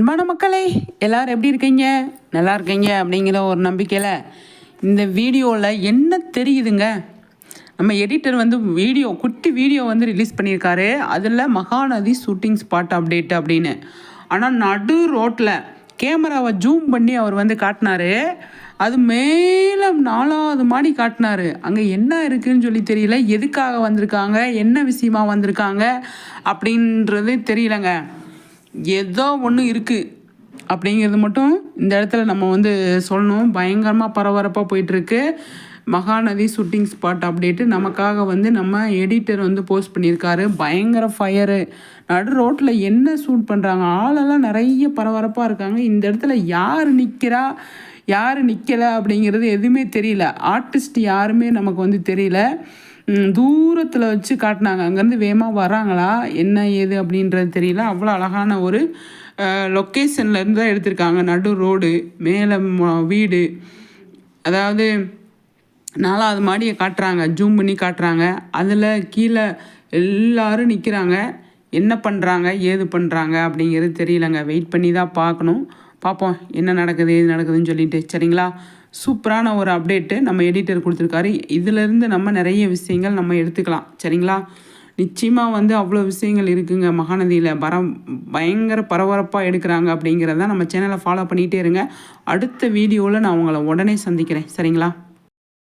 அன்பான மக்களே எல்லாரும் எப்படி இருக்கீங்க? நல்லா இருக்கீங்க அப்படிங்கிற ஒரு நம்பிக்கையில் இந்த வீடியோவில் என்ன தெரியுதுங்க? நம்ம எடிட்டர் வந்து வீடியோ குட்டி வீடியோ வந்து ரிலீஸ் பண்ணியிருக்காரு. அதில் மகாநதி ஷூட்டிங் ஸ்பாட் அப்டேட் அப்படின்னு. ஆனால் நடு ரோட்டில் கேமராவை ஜூம் பண்ணி அவர் வந்து காட்டினாரு. அது மேலே நாலாவது மாடி காட்டினாரு. அங்கே என்ன இருக்குதுன்னு சொல்லி தெரியல. எதுக்காக வந்திருக்காங்க? என்ன விஷயமா வந்திருக்காங்க? அப்படின்றது தெரியலங்க. ஏதோ ஒன்று இருக்குது அப்படிங்கிறது மட்டும் இந்த இடத்துல நம்ம வந்து சொல்லணும். பயங்கரமாக பரபரப்பாக போயிட்டுருக்கு. மகாநதி ஷூட்டிங் ஸ்பாட் அப்டேட்டு நமக்காக வந்து நம்ம எடிட்டர் வந்து போஸ்ட் பண்ணியிருக்காரு. பயங்கர ஃபயரு நடு ரோட்டில் என்ன ஷூட் பண்ணுறாங்க ஆளெல்லாம் நிறைய பரபரப்பாக இருக்காங்க. இந்த இடத்துல யார் நிற்கிறா யார் நிற்கலை அப்படிங்கிறது எதுவுமே தெரியல. ஆர்டிஸ்ட் யாருமே நமக்கு வந்து தெரியல. தூரத்தில் வச்சு காட்டினாங்க. அங்கேருந்து வேகமாக வராங்களா? என்ன ஏது அப்படின்றது தெரியல. அவ்வளோ அழகான ஒரு லொக்கேஷன்லேருந்து தான் எடுத்திருக்காங்க. நடு ரோடு மேலே வீடு. அதாவது நாலாவது மாடியை காட்டுறாங்க. ஜூம் பண்ணி காட்டுறாங்க. அதில் கீழே எல்லாரும் நிற்கிறாங்க என்ன பண்ணுறாங்க ஏது பண்ணுறாங்க அப்படிங்கிறது தெரியலங்க. வெயிட் பண்ணி தான் பார்க்கணும். பார்ப்போம். என்ன நடக்குது ஏது நடக்குதுன்னு சொல்லிட்டு. சரிங்களா? சூப்பரான ஒரு அப்டேட்டு நம்ம எடிட்டர் கொடுத்துருக்காரு. இதிலேருந்து நம்ம நிறைய விஷயங்கள் நம்ம எடுத்துக்கலாம். சரிங்களா? நிச்சயமாக வந்து அவ்வளோ விஷயங்கள் இருக்குங்க மகாநதியில். பரம் பயங்கர பரபரப்பாக எடுக்கிறாங்க அப்படிங்கிறத நம்ம சேனலை ஃபாலோ பண்ணிகிட்டே இருங்க. அடுத்த வீடியோவில் நான் உங்களை உடனே சந்திக்கிறேன். சரிங்களா?